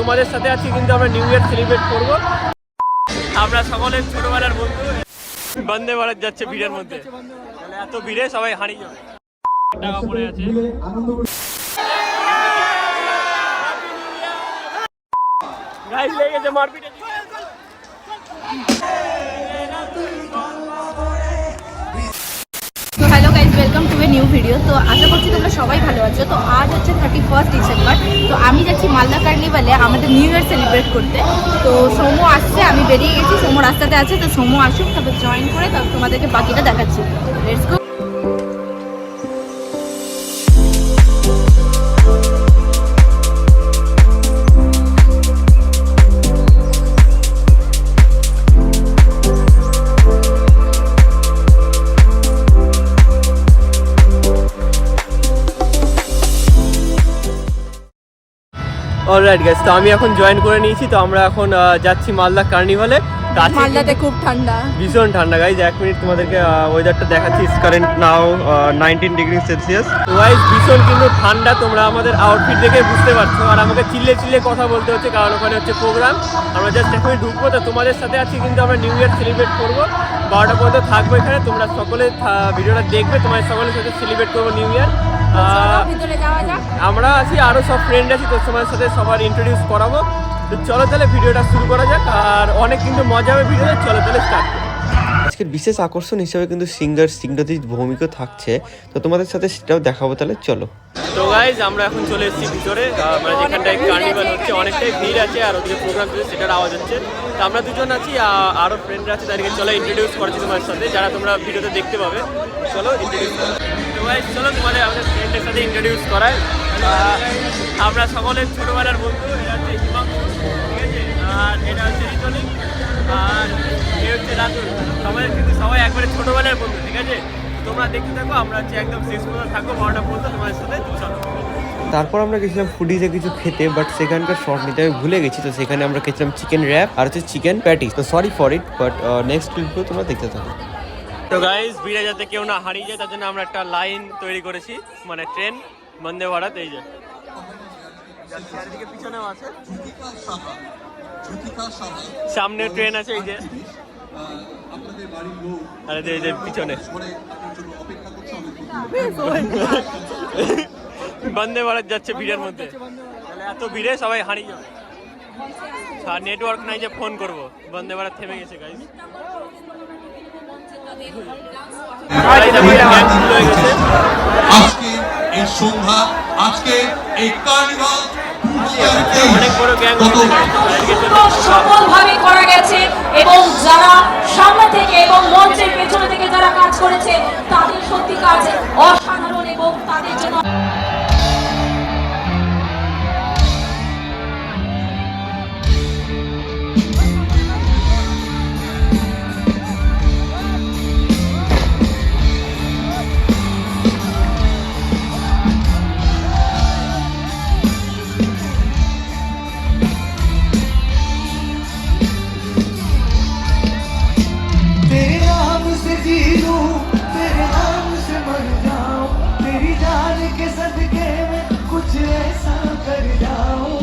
তোমাদের সাথে আছি, কিন্তু আমরা নিউ ইয়ার সেলিব্রেট করব। আমরা সকলের ছোটবেলার বন্ধু। বন্দে ভারত যাচ্ছে ভিড়ের মধ্যে। এত ভিড়ে সবাই হারিয়ে যাবে। টাকা পড়ে আছে। গাইস তো hello guys welcome to a new video তো আশা করছি তোমরা সবাই ভালো আছো। তো আজ ফার্স্ট ডিসেম্বর তো আমি যাচ্ছি মালদা কার্নিভালে আমাদের নিউ ইয়ার সেলিব্রেট করতে। তো সোমো আসছে, আমি বেরিয়ে গেছি, সোমো রাস্তাতে আছে, তো সোমো আসুক, তারপর জয়েন করে তারপর তোমাদেরকে বাকিটা দেখাচ্ছি। লেটস গো অলরাইট গাইস তো আমি এখন জয়েন করে নিয়েছি তো আমরা এখন যাচ্ছি মালদা কার্নিভালে। মালদাতে খুব ঠান্ডা। ভীষণ ঠান্ডা গাইজ এক মিনিট তোমাদেরকে ওয়েদারটা দেখাচ্ছি current now nineteen degree Celsius guys ভীষণ কিন্তু ঠান্ডা তোমরা আমাদের আউটফিট দেখে বুঝতে পারছ আর আমাকে চিল্লে চিল্লে কথা বলতে হচ্ছে কারণ ওখানে হচ্ছে প্রোগ্রাম আমরা জাস্ট এখনই ঢুকবো তো তোমাদের সাথে আছি কিন্তু আমরা নিউ ইয়ার সেলিব্রেট করব। বারোটা পর্যন্ত থাকব এখানে তোমরা সকলে ভিডিওটা দেখবে তোমাদের সকলের সাথে সেলিব্রেট করব নিউ ইয়ার আমরা আছি আরও সব ফ্রেন্ড আছি তোর সময়ের সাথে সবার ইন্ট্রোডিউস করাবো। তো চলো তাহলে ভিডিওটা শুরু করা যাক আর অনেক কিন্তু মজা হবে ভিডিওতে চলো তাহলে স্টার্ট আজকের বিশেষ আকর্ষণ হিসেবে কিন্তু সিঙ্গার সিংহজিৎ ভৌমিকও থাকছে। তো তোমাদের সাথে সেটাও দেখাবো তাহলে চলো। তো গাইজ আমরা এখন চলে এসেছি ভিতরে। মানে যেখানটায় কার্নিভাল হচ্ছে অনেকটাই ভিড় আছে আর ওদিকে প্রোগ্রাম চলছে সেটার আওয়াজ হচ্ছে। তো আমরা দুজন আছি আহ, আরও ফ্রেন্ডরা আছে তাদেরকে চলো ইন্ট্রোডিউস করছি তোমার সাথে যারা তোমরা ভিডিওতে দেখতে পাবে। চলো ইন্ট্রোডিউস করো। তো গাইজ চলো তোমাদের আমাদের ফ্রেন্ডের সাথে ইন্ট্রোডিউস করায় আমরা সকলের ছোটবেলার বন্ধু এটা হচ্ছে হিমাংশু। আর এটা হচ্ছে রিতলিক আর এ হচ্ছে রাতুল। আমাদের কিন্তু সবাই একবারে ছোটবেলার বন্ধু ঠিক আছে? তোমরা দেখতে থাকো আমরা হচ্ছে একদম শেষ পর্যন্ত থাকব বারোটা পর্যন্ত তোমাদের সাথে চলো তারপর আমরা গেছিলাম ফুডিজে কিছু খেতে বাট সেখানকার শর্ট নিতে আমি ভুলে গেছি তো সেখানে আমরা খেয়েছিলাম চিকেন র্যাপ আর হচ্ছে চিকেন প্যাটিস তো sorry for it but next ক্লিপগুলো তোমরা দেখতে থাকো। তো গাইজ ভিড়ে যাতে কেউ না হারিয়ে যায় তার জন্য আমরা একটা লাইন তৈরি করেছি মানে ট্রেন বন্দে ভারত এই যে। চারিদিকে পিছনেও আছে। সামনে ট্রেন আছে এই যে। আরে এই যে পিছনে। বন্দে ভারত যাচ্ছে ভিড়ের মধ্যে। এত ভিড়ে সবাই হারিয়ে নেটওয়ার্ক নাই যে ফোন করব। বন্দে ভারত থেমে গেছে গাইজ আজকে এই সন্ধ্যা, আজকে এই কার্নিভাল সফলভাবে করা গেছে এবং যারা সামনে থেকে এবং মঞ্চের পেছনে থেকে যারা কাজ করেছে जी लूँ से मर जाऊँ तेरी जान के सदके में कुछ ऐसा कर जाऊँ।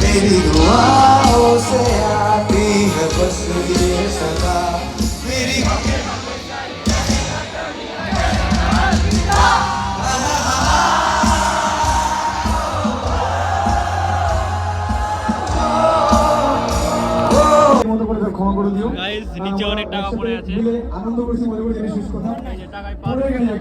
Baby, go on. ক্ষমা করে দিও। গাইস নিচে অনেক টাকা পড়ে আছে। আনন্দ করছি মজা করে জিনিস শেষ কথা। টাকায় পড়ে গেছে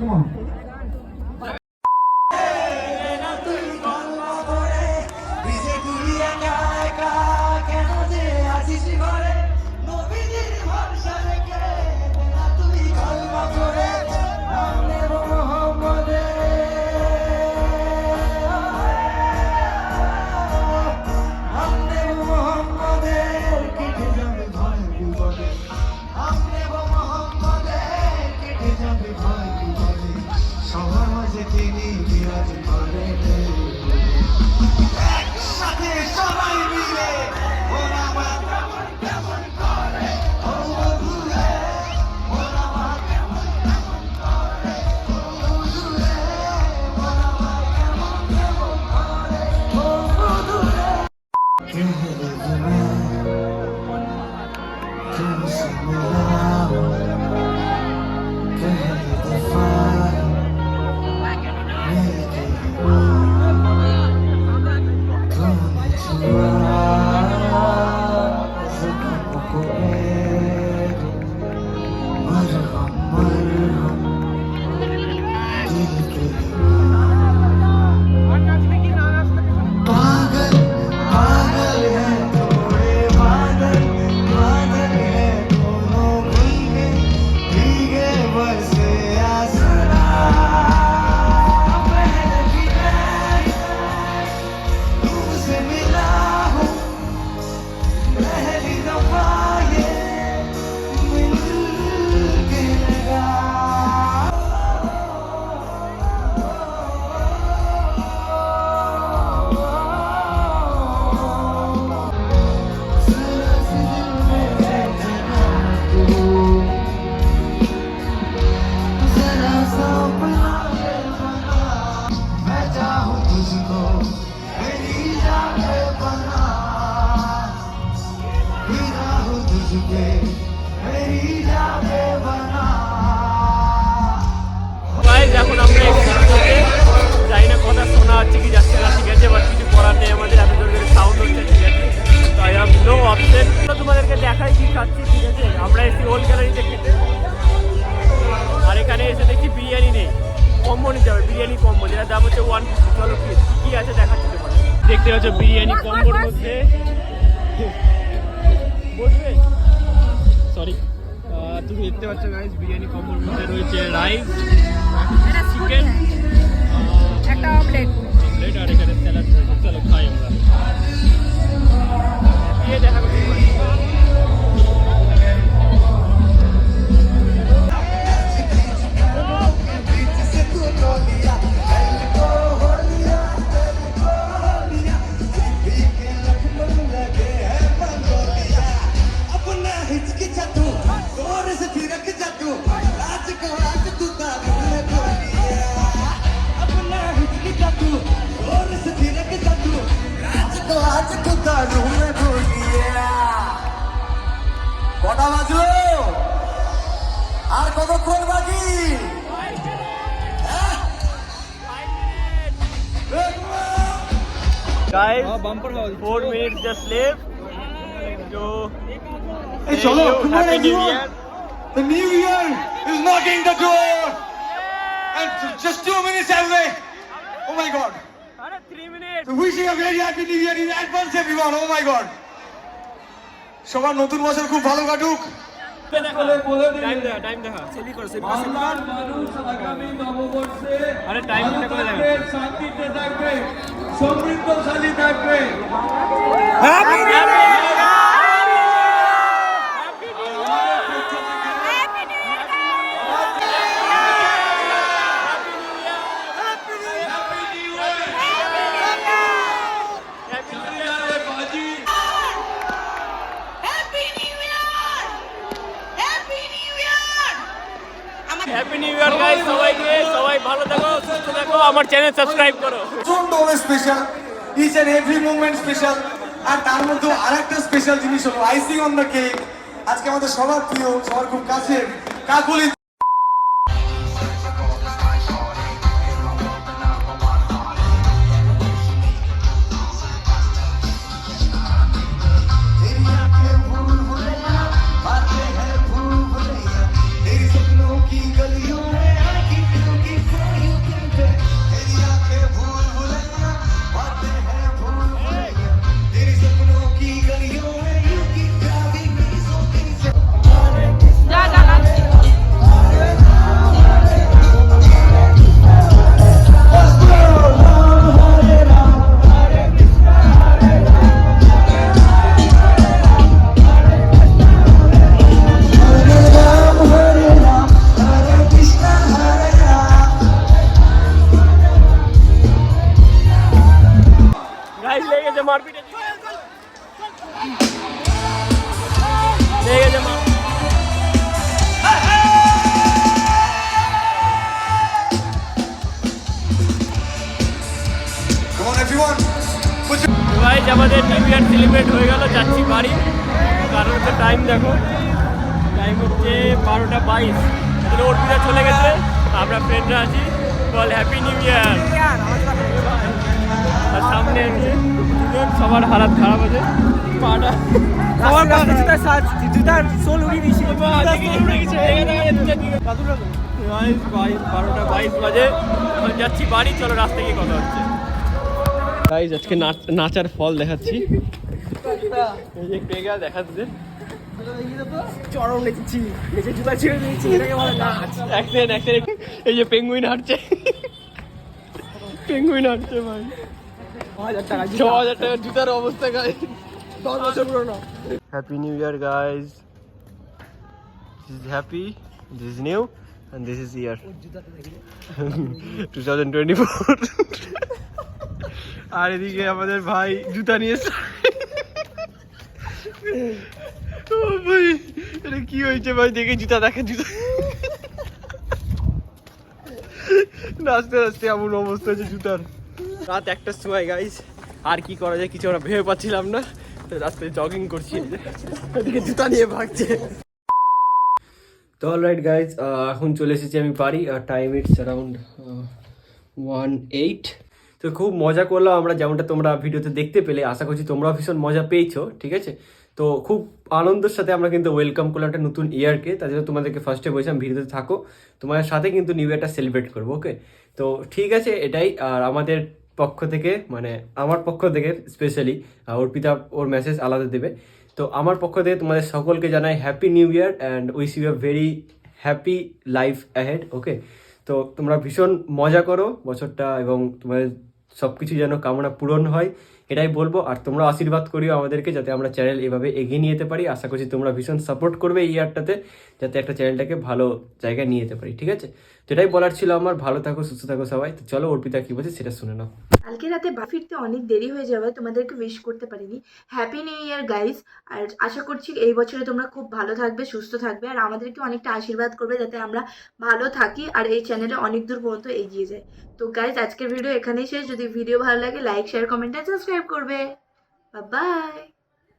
মুঝকে মেরি আমরা একসাথে যাই কথা শোনা হচ্ছে কি যাচ্ছে না ঠিক আছে বাট কিছু করার নেই আমাদের এত জোরে সাউন্ড হচ্ছে ঠিক আছে। নো অপশন তোমাদেরকে দেখাই কি খাচ্ছি আছে? আমরা এসে ওল্ড গ্যালারিতে খেতে। আর এখানে এসে দেখি বিরিয়ানি নেই। কম্বো নিতে বিরিয়ানি কম্বো যেটা হচ্ছে ওয়ান ফিফটি চলো কি কী আছে দেখাচ্ছি দেখতে পাচ্ছ বিরিয়ানি কম্বোর মধ্যে। বসবে? সরি তুমি দেখতে পাচ্ছ গাইজ বিরিয়ানি কম্বোর মধ্যে রয়েছে রাইস চিকেন একটা অমলেট অমলেট আর এখানে স্যালাড রয়েছে। চলো খাই আমরা। দিয়ে দেখা করছি guys four minutes just left so এই চলো, you. come on, New everyone. Year. The new year is knocking the door and just two minutes away oh my god আরে three minutes So wishing a very happy new year in advance everyone oh my god সবার নতুন বছর খুব ভালো কাটুক time দেখা time দেখা। আরে টাইম দেখা দেখা শান্তিতে থাকবে সমৃদ্ধশালী থাকবে। Year! Happy new year guys সবাইকে। সবাই ভালো থাকো, সুস্থ থাকো। আমার চ্যানেল সাবস্ক্রাইব করো। প্রচণ্ড special each and every movement special আর তার মধ্যে আরেকটা স্পেশাল জিনিস হলো আইসিং অন দ্য কেক আজকে আমাদের সবার প্রিয়, সবার খুব কাছের কাকুলি ইয়ার সেলিব্রেট হয়ে গেল যাচ্ছি বাড়ি। কারণ হচ্ছে টাইম দেখো টাইম হচ্ছে বারোটা বাইশ। এদের অর্পিতা চলে গেছে আমরা ফ্রেন্ডরা আছি। বল হ্যাপি নিউ ইয়ার আর সামনে আছে সবার হালাত খারাপ আছে। পাটা সবার কাছে জুতার সাজ জুতার সোল উড়িয়ে দিয়েছিল বারোটা বাইশ বাজে। যাচ্ছি বাড়ি চলো রাস্তায় গিয়ে কথা হচ্ছে। গাইজ আজকে নাচার ফল দেখাচ্ছি। এই যে দেখাচ্ছে। এই যে পেঙ্গুইন হাঁটছে। পেঙ্গুইন হাঁটছে ভাই। ছ হাজার টাকা জুতার অবস্থা গাই দশ বছর পুরোনো। Happy new year guys this is happy this is new and this is year two thousand twenty four আর এদিকে আমাদের ভাই জুতা নিয়ে ভাই, এটা কি হয়েছে ভাই? দেখে জুতা দেখে জুতা। নাচতে নাচতে এমন অবস্থা হয়েছে জুতার। রাত একটার সময় গাইস আর কি করা যায় কিছু আমরা ভেবে পাচ্ছিলাম না। তো রাস্তায় জগিং করছি। ওদিকে জুতা নিয়ে ভাগছে। তো অলরাইট গাইজ এখন চলে এসেছি আমি বাড়ি time it's around one eight তো খুব মজা করলাম আমরা যেমনটা তোমরা ভিডিওতে দেখতে পেলে। আশা করছি তোমরাও ভীষণ মজা পেয়েছ, ঠিক আছে? তো খুব আনন্দের সাথে আমরা কিন্তু ওয়েলকাম করলাম একটা নতুন ইয়ারকে তার জন্য তোমাদেরকে ফার্স্টে বলছিলাম ভিডিওতে থাকো। তোমাদের সাথে কিন্তু নিউ ইয়ারটা সেলিব্রেট করব ওকে তো ঠিক আছে, এটাই। আর আমাদের পক্ষ থেকে মানে আমার পক্ষ থেকে স্পেশালি অর্পিতা ওর মেসেজ আলাদা দেবে। তো আমার পক্ষ থেকে তোমাদের সকলকে জানাই happy new year and wish you a very happy life ahead okay তো তোমরা ভীষণ মজা করো বছরটা এবং তোমাদের সব কিছু যেন কামনা পূরণ হয়, এটাই বলব। আর তোমরা আশীর্বাদ করিও আমাদেরকে যাতে আমরা চ্যানেল এভাবে এগিয়ে নিয়ে যেতে পারি। আশা করছি তোমরা ভীষণ সাপোর্ট করবে এই ইয়ারটাতে যাতে একটা চ্যানেলটাকে ভালো জায়গায় নিয়ে যেতে পারি, ঠিক আছে? তো এটাই বলার ছিল আমার। ভালো থাকো, সুস্থ থাকো সবাই। তো চলো, অর্পিতা কি বলছে সেটা শুনে নাও। কালকে রাতে ফিরতে অনেক দেরি হয়ে যাবে, তোমাদেরকে উইশ করতে পারিনি। হ্যাপি নিউ ইয়ার গাইস আর আশা করছি এই বছরে তোমরা খুব ভালো থাকবে, সুস্থ থাকবে। আর আমাদেরকে অনেকটা আশীর্বাদ করবে যাতে আমরা ভালো থাকি আর এই চ্যানেলে অনেক দূর পর্যন্ত এগিয়ে যায় তো গাইস আজকের ভিডিও এখানেই শেষ। যদি ভিডিও ভালো লাগে লাইক শেয়ার কমেন্ট আর সাবস্ক্রাইব করবে। বাই